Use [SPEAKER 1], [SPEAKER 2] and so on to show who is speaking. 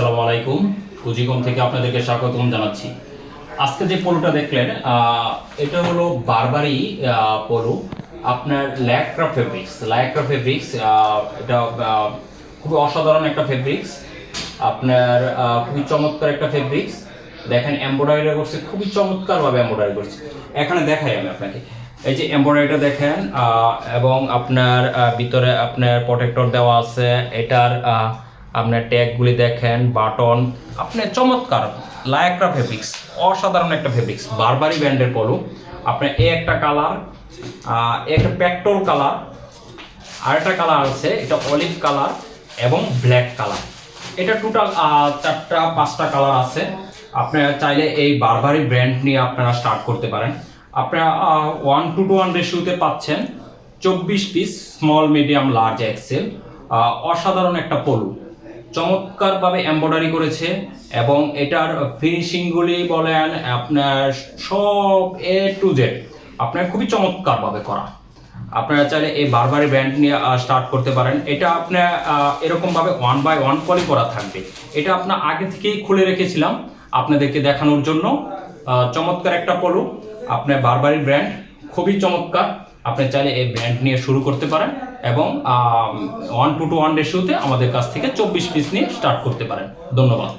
[SPEAKER 1] আসসালামু আলাইকুম। পুঁজিকম থেকে আপনাদেরকে স্বাগতম জানাচ্ছি। আজকে যে পোলোটা দেখলেন এটা হলো বারবারি পোলো। আপনার ল্যাক্রা ফেব্রিক্স। ল্যাক্রা ফেব্রিক্স এটা খুবই অসাধারণ একটা ফেব্রিক্স। আপনার খুবই চমৎকার একটা ফেব্রিক্স। দেখেন এমব্রয়ডারি করছে, খুবই চমৎকারভাবে এমব্রয়ডারি করছে। এখানে দেখাই আমি আপনাকে। এই যে এমব্রয়ডারিটা দেখেন এবং আপনার ভিতরে আপনার প্রোটেক্টর দেওয়া আছে। এটার আপনার ট্যাগগুলি দেখেন বাটন আপনার চমৎকার লায়াক্রা ফেব্রিক্স অসাধারণ একটা ফেব্রিক্স বারবারি ব্র্যান্ডের পলো আপনার এ একটা কালার একটা পেট্রোল কালার আর একটা কালার আছে, এটা অলিভ কালার এবং ব্ল্যাক কালার এটা টোটাল চারটা, পাঁচটা কালার আছে। আপনারা চাইলে এই বারবারি ব্র্যান্ড নিয়ে আপনারা স্টার্ট করতে পারেন। আপনারা ওয়ান টু টু ওয়ান রেশিওতে পাচ্ছেন চব্বিশ piece small medium large XL অসাধারণ একটা পলু চমৎকারভাবে এমব্রয়ডারি করেছে এবং এটার ফিনিশিংগুলি বলেন আপনার সব এ টু জেড আপনার খুবই চমৎকারভাবে করা। আপনারা চাইলে এই বারবারি ব্র্যান্ড নিয়ে স্টার্ট করতে পারেন। এটা আপনার এরকমভাবে ওয়ান বাই ওয়ান পলি করা থাকবে। এটা আপনার আগে থেকেই খুলে রেখেছিলাম আপনাদেরকে দেখানোর জন্য। চমৎকার একটা পলো। আপনার বারবারি ব্র্যান্ড খুবই চমৎকার। আপনি চাইলে এই ব্র্যান্ড নিয়ে শুরু করতে পারেন। এবং ওয়ান টু টু ওয়ান রেশিওতে আমাদের কাছ থেকে চব্বিশ পিস নিয়ে স্টার্ট করতে পারেন। ধন্যবাদ।